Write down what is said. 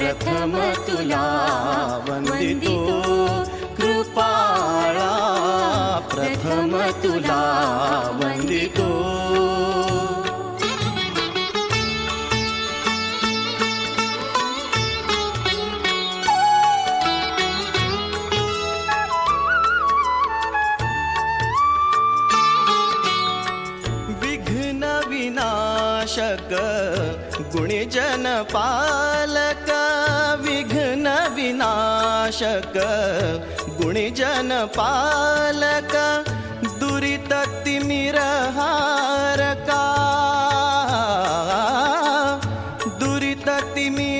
प्रथम तुला वंदितो कृपाळा प्रथम तुला वंदितो। विघ्न विनाशक गुणजन पालक नाशक गुणजन पालक दुरित तिमिरहारका दुरित तिमिर